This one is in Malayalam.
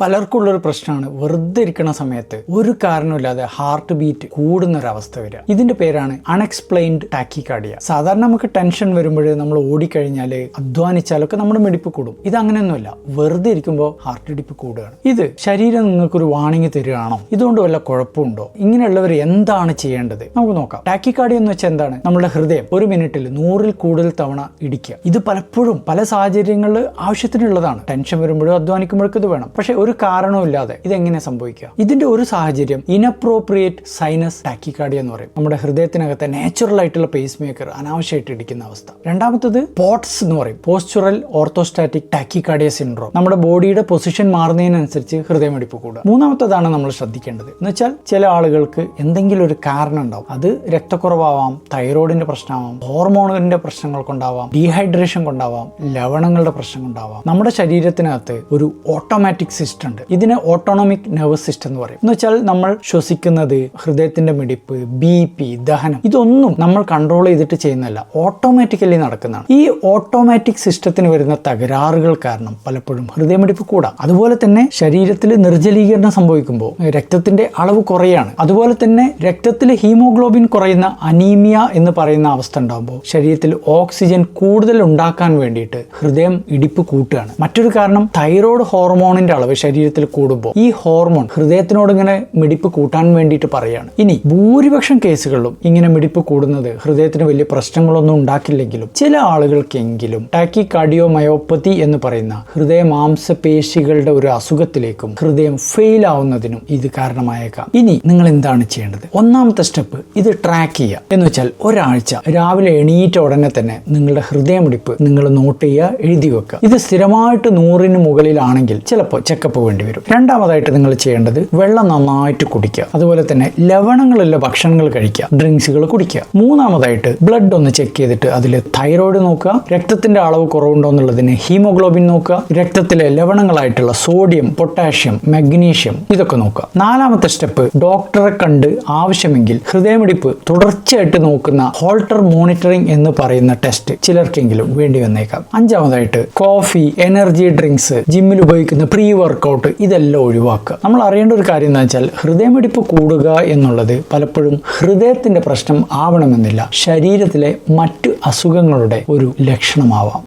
പലർക്കുള്ളൊരു പ്രശ്നമാണ്. വെറുതെ ഇരിക്കുന്ന സമയത്ത് ഒരു കാരണമില്ലാതെ ഹാർട്ട് ബീറ്റ് കൂടുന്ന ഒരു അവസ്ഥ വരിക. ഇതിന്റെ പേരാണ് അൺഎക്സ്പ്ലെയിൻഡ് ടാക്കിക്കാർഡിയ സാധാരണ നമുക്ക് ടെൻഷൻ വരുമ്പോഴേ നമ്മൾ ഓടിക്കഴിഞ്ഞാൽ അധ്വാനിച്ചാലൊക്കെ നമ്മുടെ മിടിപ്പ് കൂടും. ഇത് അങ്ങനെയൊന്നുമല്ല. വെറുതെ ഇരിക്കുമ്പോൾ ഹാർട്ട് ഇടിപ്പ് കൂടുകയാണ്. ഇത് ശരീരം നിങ്ങൾക്കൊരു വാണിംഗ് തരികയാണോ? ഇതുകൊണ്ട് വല്ല കുഴപ്പമുണ്ടോ? ഇങ്ങനെയുള്ളവർ എന്താണ് ചെയ്യേണ്ടത്? നമുക്ക് നോക്കാം. ടാക്കിക്കാർഡിയ എന്ന് വെച്ചാൽ എന്താണ്? നമ്മുടെ ഹൃദയം ഒരു മിനിറ്റിൽ നൂറിൽ കൂടുതൽ തവണ ഇടിക്കുക. ഇത് പലപ്പോഴും പല സാഹചര്യങ്ങളിൽ ആവശ്യത്തിനുള്ളതാണ്. ടെൻഷൻ വരുമ്പോഴും അധ്വാനിക്കുമ്പോഴൊക്കെ ഇത് വേണം. പക്ഷെ ഒരു കാരണവുമില്ലാതെ ഇതെങ്ങനെ സംഭവിക്കുക? ഇതിന്റെ ഒരു സാഹചര്യം ഇനപ്രോപ്രിയേറ്റ് സൈനസ് ടാക്കിക്കാഡിയ എന്ന് പറയും. നമ്മുടെ ഹൃദയത്തിനകത്തെ നാച്ചുറൽ ആയിട്ടുള്ള പേസ് മേക്കർ അനാവശ്യമായിട്ട് ഇടിക്കുന്ന അവസ്ഥ. രണ്ടാമത്തത് പോട്സ് എന്ന് പറയും. പോസ്റ്റുറൽ ഓർത്തോസ്റ്റാറ്റിക് ടാക്കിക്കാർഡിയ സിൻഡ്രോം നമ്മുടെ ബോഡിയുടെ പൊസിഷൻ മാറുന്നതിനനുസരിച്ച് ഹൃദയമിടിപ്പ് കൂടുക. മൂന്നാമത്തതാണ് നമ്മൾ ശ്രദ്ധിക്കേണ്ടത്. എന്ന് വെച്ചാൽ ചില ആളുകൾക്ക് എന്തെങ്കിലും ഒരു കാരണം ഉണ്ടാവും. അത് രക്തക്കുറവാവാം തൈറോയിഡിന്റെ പ്രശ്നമാവാം ഹോർമോണുകളുടെ പ്രശ്നങ്ങൾ കൊണ്ടാവാം ഡീഹൈഡ്രേഷൻ കൊണ്ടാവാം ലവണങ്ങളുടെ പ്രശ്നം കൊണ്ടാവാം നമ്മുടെ ശരീരത്തിനകത്ത് ഒരു ഓട്ടോമാറ്റിക് സിസ്റ്റം ഉണ്ട്. ഇതിന് ഓട്ടോണോമിക് നെർവസ് സിസ്റ്റം എന്ന് പറയും. എന്ന് വെച്ചാൽ നമ്മൾ ശ്വസിക്കുന്നത് ഹൃദയത്തിന്റെ മിടിപ്പ് ബി പി ദഹനം ഇതൊന്നും നമ്മൾ കൺട്രോൾ ചെയ്തിട്ട് ചെയ്യുന്നതല്ല. ഓട്ടോമാറ്റിക്കലി നടക്കുന്നതാണ്. ഈ ഓട്ടോമാറ്റിക് സിസ്റ്റത്തിന് വരുന്ന തകരാറുകൾ കാരണം പലപ്പോഴും ഹൃദയമിടിപ്പ് കൂടാം. അതുപോലെ തന്നെ ശരീരത്തിൽ നിർജലീകരണം സംഭവിക്കുമ്പോൾ രക്തത്തിന്റെ അളവ് കുറയാണ്. അതുപോലെ തന്നെ രക്തത്തിൽ ഹീമോഗ്ലോബിൻ കുറയുന്ന അനീമിയ എന്ന് പറയുന്ന അവസ്ഥ ഉണ്ടാകുമ്പോൾ ശരീരത്തിൽ ഓക്സിജൻ കൂടുതൽ ഉണ്ടാക്കാൻ വേണ്ടിയിട്ട് ഹൃദയം ഇടിപ്പ് കൂട്ടുകയാണ്. മറ്റൊരു കാരണം തൈറോയ്ഡ് ഹോർമോണിന്റെ അളവ് ശരീരത്തിൽ കൂടുമ്പോൾ ഈ ഹോർമോൺ ഹൃദയത്തിനോട് ഇങ്ങനെ മിടിപ്പ് കൂട്ടാൻ വേണ്ടിയിട്ട് പറയുകയാണ് ഇനി ഭൂരിപക്ഷം കേസുകളിലും ഇങ്ങനെ മിടിപ്പ് കൂടുന്നത് ഹൃദയത്തിന് വലിയ പ്രശ്നങ്ങളൊന്നും ഉണ്ടാക്കില്ലെങ്കിലും ചില ആളുകൾക്കെങ്കിലും ടാക്കി കാർഡിയോ മയോപ്പതി എന്ന് പറയുന്ന ഹൃദയ മാംസപേശികളുടെ ഒരു അസുഖത്തിലേക്കും ഹൃദയം ഫെയിൽ ആവുന്നതിനും ഇത് കാരണമായേക്കാം. ഇനി നിങ്ങൾ എന്താണ് ചെയ്യേണ്ടത്? ഒന്നാമത്തെ സ്റ്റെപ്പ് ഇത് ട്രാക്ക് ചെയ്യുക. എന്ന് വെച്ചാൽ ഒരാഴ്ച രാവിലെ എണീറ്റ ഉടനെ തന്നെ നിങ്ങളുടെ ഹൃദയമിടിപ്പ് നിങ്ങൾ നോട്ട് ചെയ്യുക എഴുതി വെക്കുക. ഇത് സ്ഥിരമായിട്ട് നൂറിന് മുകളിലാണെങ്കിൽ ചിലപ്പോൾ ചെക്കപ്പ് വേണ്ടി വരും രണ്ടാമതായിട്ട് നിങ്ങൾ ചെയ്യേണ്ടത് വെള്ളം നന്നായിട്ട് കുടിക്കുക. അതുപോലെ തന്നെ ലവണങ്ങളുള്ള ഭക്ഷണങ്ങൾ കഴിക്കുക. ഡ്രിങ്ക്സുകൾ കുടിക്കുക. മൂന്നാമതായിട്ട് ബ്ലഡ് ഒന്ന് ചെക്ക് ചെയ്തിട്ട് അതിൽ തൈറോയിഡ് നോക്കുക. രക്തത്തിന്റെ അളവ് കുറവുണ്ടോ എന്നുള്ളതിന് ഹീമോഗ്ലോബിൻ നോക്കുക. രക്തത്തിലെ ലവണങ്ങളായിട്ടുള്ള സോഡിയം പൊട്ടാഷ്യം മഗ്നീഷ്യം ഇതൊക്കെ നോക്കുക. നാലാമത്തെ സ്റ്റെപ്പ് ഡോക്ടറെ കണ്ട് ആവശ്യമെങ്കിൽ ഹൃദയമിടിപ്പ് തുടർച്ചയായിട്ട് നോക്കുന്ന ഹോൾട്ടർ മോണിറ്ററിംഗ് എന്ന് പറയുന്ന ടെസ്റ്റ് ചിലർക്കെങ്കിലും വേണ്ടി വന്നേക്കാം. അഞ്ചാമതായിട്ട് കോഫി എനർജി ഡ്രിങ്ക്സ് ജിമ്മിൽ ഉപയോഗിക്കുന്ന പ്രീ വർക്കൗട്ട് ഇതെല്ലാം ഒഴിവാക്കുക. നമ്മൾ അറിയേണ്ട ഒരു കാര്യം എന്താ വെച്ചാൽ ഹൃദയമിടിപ്പ് കൂടുക എന്നുള്ളത് പലപ്പോഴും ഹൃദയത്തിന്റെ പ്രശ്നം ആവണമെന്നില്ല. ശരീരത്തിലെ മറ്റു അസുഖങ്ങളുടെ ഒരു ലക്ഷണമാവാം.